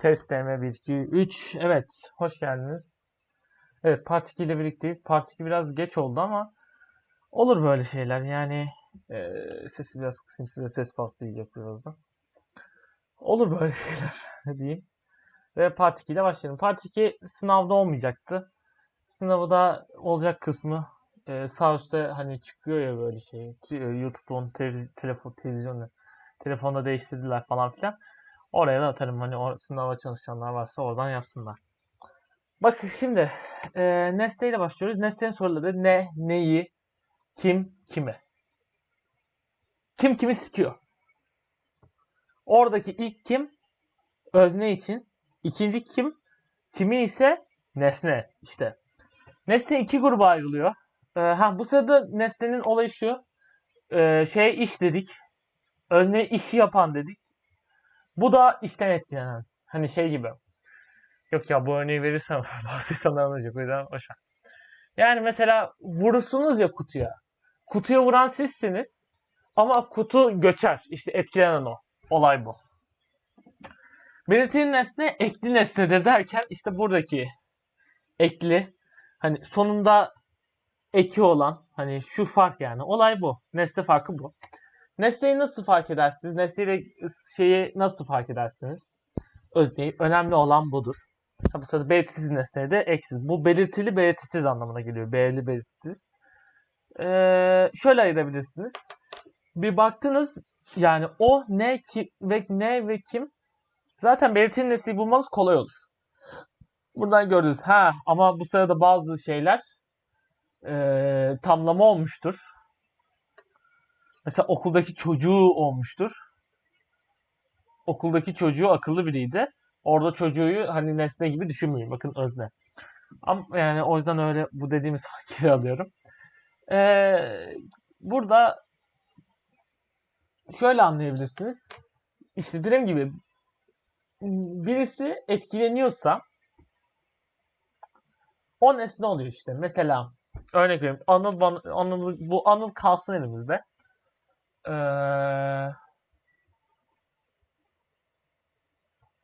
Ses deneme 1, 2, 3. Evet, hoş geldiniz. Evet, Part 2 ile birlikteyiz. Part 2 biraz geç oldu ama olur böyle şeyler. Yani eee, sesi biraz kısayım size ses paslayacak birazdan. Olur böyle şeyler diyeyim. Ve Part 2 ile başlayalım. Part 2 sınavda olmayacaktı. Sınavı da olacak kısmı eee, sağ üstte hani çıkıyor ya böyle şey. E, YouTube'un te- telefon, televizyonda telefonda değiştirdiler falan filan. Oraya da atarım hani o sınava çalışanlar varsa oradan yapsınlar. Bakın şimdi e, Nesne ile başlıyoruz. Nesne'nin soruları ne, neyi, kim, kime. Kim kimi sikiyor. Oradaki ilk kim özne için. ikinci kim kimi ise nesne işte. Nesne iki gruba ayrılıyor. E, ha bu sırada nesnenin olayı şu. E, şey iş dedik. Özne işi yapan dedik. Bu da işten etkilenen. Hani şey gibi. Yok ya bu örneği verirsem bazı insanlar anlayacak. O yüzden boşver. Yani mesela vurursunuz ya kutuya. Kutuya vuran sizsiniz. Ama kutu göçer. İşte etkilenen o. Olay bu. Belirtili nesne ekli nesnedir derken işte buradaki ekli hani sonunda eki olan hani şu fark yani olay bu. Nesne farkı bu. Nesneyi nasıl fark edersiniz? Nesneyle şeyi nasıl fark edersiniz? Özneyi. Önemli olan budur. Bu sırada belirtisiz nesneye de eksiz. Bu belirtili belirtisiz anlamına geliyor. Belirli belirtisiz. Ee, şöyle ayırabilirsiniz. Bir baktınız yani o ne ki ve ne ve kim zaten belirtili nesneyi bulmanız kolay olur. Buradan gördünüz. Ha ama bu sırada bazı şeyler ee, tamlama olmuştur. Mesela okuldaki çocuğu olmuştur. Okuldaki çocuğu akıllı biriydi. Orada çocuğu hani nesne gibi düşünmeyin. Bakın özne. Ama yani o yüzden öyle bu dediğimiz geri alıyorum. Ee, burada şöyle anlayabilirsiniz. İşte dediğim gibi birisi etkileniyorsa o nesne oluyor işte. Mesela örnek vereyim. Anıl, Anıl, bu Anıl kalsın elimizde. Ee,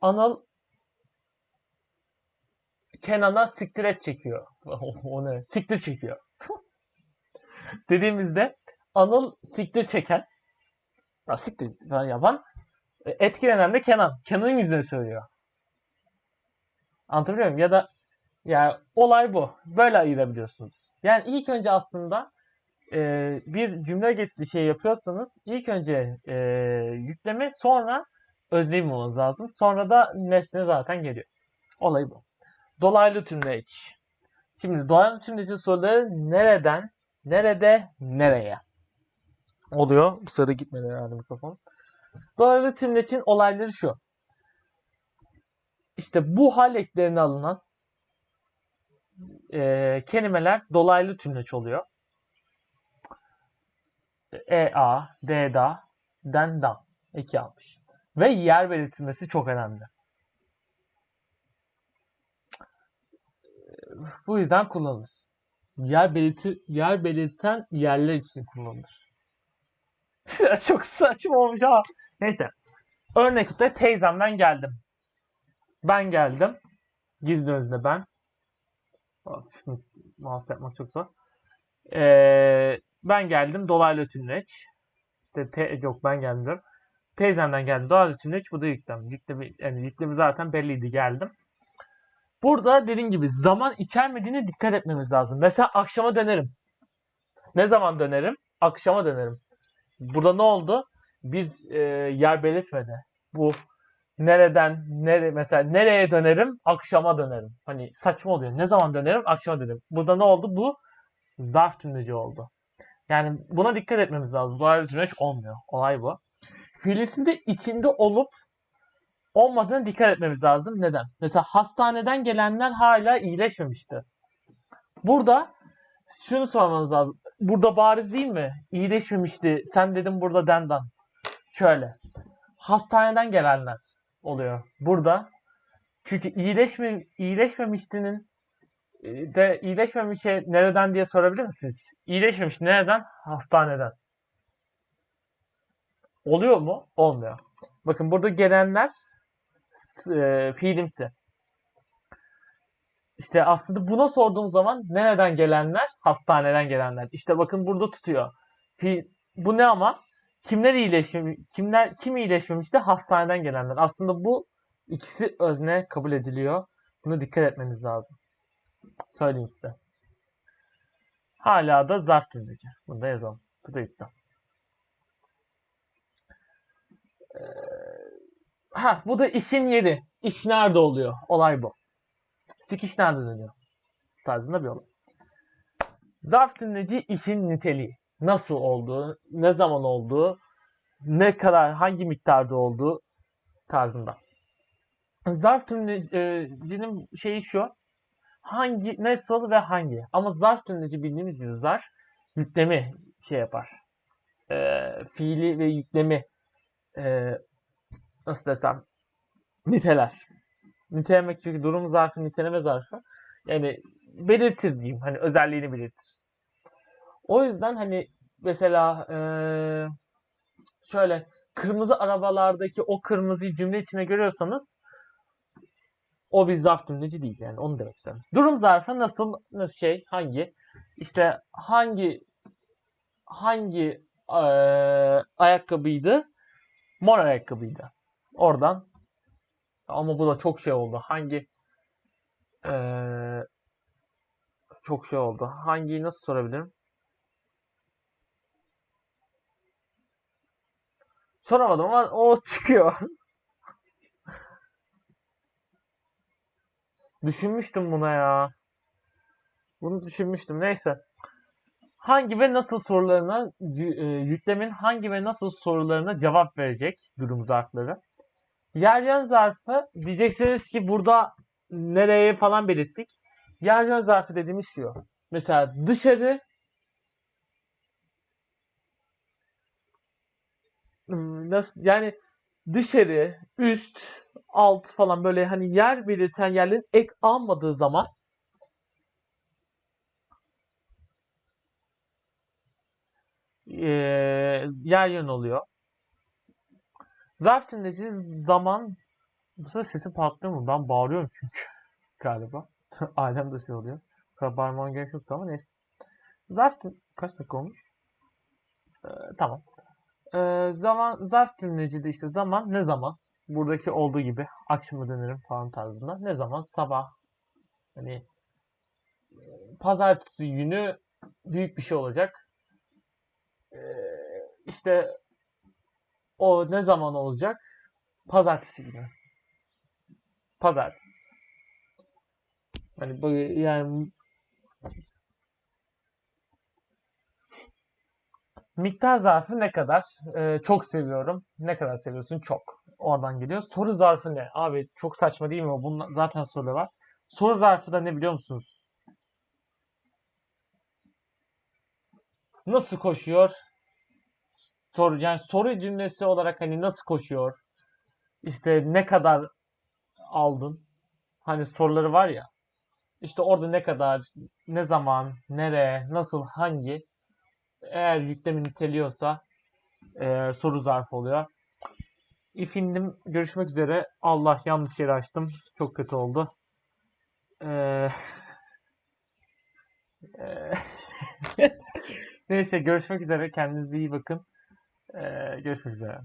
Anıl Kenan'a siktir çekiyor. o ne? Siktir çekiyor. Dediğimizde Anıl siktir çeken, ya siktir falan yapan, e, etkilenen de Kenan. Kenan'ın yüzüne söylüyor. Anlatabiliyor muyum? Ya da yani olay bu. Böyle ayırabiliyorsunuz. Yani ilk önce aslında e, bir cümle geçişi şey yapıyorsanız ilk önce e, yükleme sonra özneyi bulmanız lazım. Sonra da nesne zaten geliyor. Olay bu. Dolaylı tümleç. Şimdi dolaylı tümleci soruları nereden, nerede, nereye oluyor? Bu sırada gitmedi herhalde mikrofon. Dolaylı tümleçin olayları şu. İşte bu hal eklerine alınan e, kelimeler dolaylı tümleç oluyor. E, A, D, da, den, da. Eki almış. Ve yer belirtilmesi çok önemli. Bu yüzden kullanılır. Yer belirti yer belirten yerler için kullanılır. çok saçma olmuş ama. Neyse. Örnekte teyzemden geldim. Ben geldim. Gizli özne ben. Şimdi mouse yapmak çok zor. Ee, ben geldim dolaylı tümleç. İşte te- yok ben geldim diyorum. Teyzemden geldim dolaylı tümleç. Bu da yüklem. Yüklemi, yani yüklemi zaten belliydi geldim. Burada dediğim gibi zaman içermediğine dikkat etmemiz lazım. Mesela akşama dönerim. Ne zaman dönerim? Akşama dönerim. Burada ne oldu? Bir e, yer belirtmedi. Bu nereden nere mesela nereye dönerim? Akşama dönerim. Hani saçma oluyor. Ne zaman dönerim? Akşama dönerim. Burada ne oldu? Bu zarf tümleci oldu. Yani buna dikkat etmemiz lazım. Dolaylı tümleç olmuyor. Olay bu. Fiilisinde içinde olup olmadığına dikkat etmemiz lazım. Neden? Mesela hastaneden gelenler hala iyileşmemişti. Burada şunu sormanız lazım. Burada bariz değil mi? İyileşmemişti. Sen dedim burada dendan. Şöyle. Hastaneden gelenler oluyor. Burada. Çünkü iyileşme, iyileşmemiştinin e, de iyileşmemişe nereden diye sorabilir misiniz? İyileşmemiş nereden? Hastaneden. Oluyor mu? Olmuyor. Bakın burada gelenler e, fiilimsi. İşte aslında buna sorduğum zaman nereden gelenler? Hastaneden gelenler. İşte bakın burada tutuyor. Fi, bu ne ama? Kimler iyileşmemiş, kimler kim iyileşmemişti? Hastaneden gelenler. Aslında bu ikisi özne kabul ediliyor. Buna dikkat etmeniz lazım. Söyleyeyim size. Hala da zarf tümleci. Bunu da yazalım. Bu da iddia. Ee, ha, bu da işin yeri. İş nerede oluyor? Olay bu. Sikiş nerede dönüyor? Tarzında bir olay. Zarf tümleci işin niteliği. Nasıl olduğu, ne zaman olduğu, ne kadar, hangi miktarda olduğu tarzında. Zarf tümlecinin şeyi şu. Hangi, nasıl ve hangi. Ama zarf tümleci bildiğimiz gibi zarf yüklemi şey yapar. Ee, fiili ve yüklemi e, nasıl desem niteler. Nitelemek çünkü durum zarfı, niteleme zarfı. Yani belirtir diyeyim. Hani özelliğini belirtir. O yüzden hani mesela eee, şöyle kırmızı arabalardaki o kırmızıyı cümle içine görüyorsanız o bir zarf tümleci değil yani onu demek istedim. Durum zarfı nasıl nasıl şey hangi işte hangi hangi eee, ayakkabıydı? Mor ayakkabıydı. Oradan ama bu da çok şey oldu. Hangi eee, çok şey oldu. Hangiyi nasıl sorabilirim? Soramadım ama o çıkıyor. Düşünmüştüm buna ya. Bunu düşünmüştüm. Neyse. Hangi ve nasıl sorularına e, yüklemin hangi ve nasıl sorularına cevap verecek durum zarfları. Yer yön zarfı diyeceksiniz ki burada nereye falan belirttik. Yer yön zarfı dediğimiz şu. Mesela dışarı Hmm, nasıl yani dışarı, üst, alt falan böyle hani yer belirten yerlerin ek almadığı zaman eee yer yön oluyor. Zarf tümleci zaman bu sefer sesim patlıyor mu? Ben bağırıyorum çünkü galiba. Ailem de şey oluyor. Bağırmam gerek yoktu ama neyse. Zarf kaç dakika olmuş? Ee, tamam. Ee, zaman zarf tümleci de işte zaman ne zaman? Buradaki olduğu gibi akşama dönerim falan tarzında. Ne zaman? Sabah. Hani e, pazartesi günü büyük bir şey olacak. Ee, işte o ne zaman olacak? Pazartesi günü. Pazartesi. Hani yani miktar zarfı ne kadar? Ee, çok seviyorum. Ne kadar seviyorsun? Çok. Oradan geliyor. Soru zarfı ne? Abi çok saçma değil mi? o? Bunun zaten soru var. Soru zarfı da ne biliyor musunuz? Nasıl koşuyor? Soru yani soru cümlesi olarak hani nasıl koşuyor? İşte ne kadar aldın? Hani soruları var ya. İşte orada ne kadar, ne zaman, nereye, nasıl, hangi eğer yüklemi niteliyorsa eee, soru zarfı oluyor. İfindim görüşmek üzere. Allah yanlış yere açtım. Çok kötü oldu. Eee, Neyse görüşmek üzere. Kendinize iyi bakın. Eee, görüşmek üzere.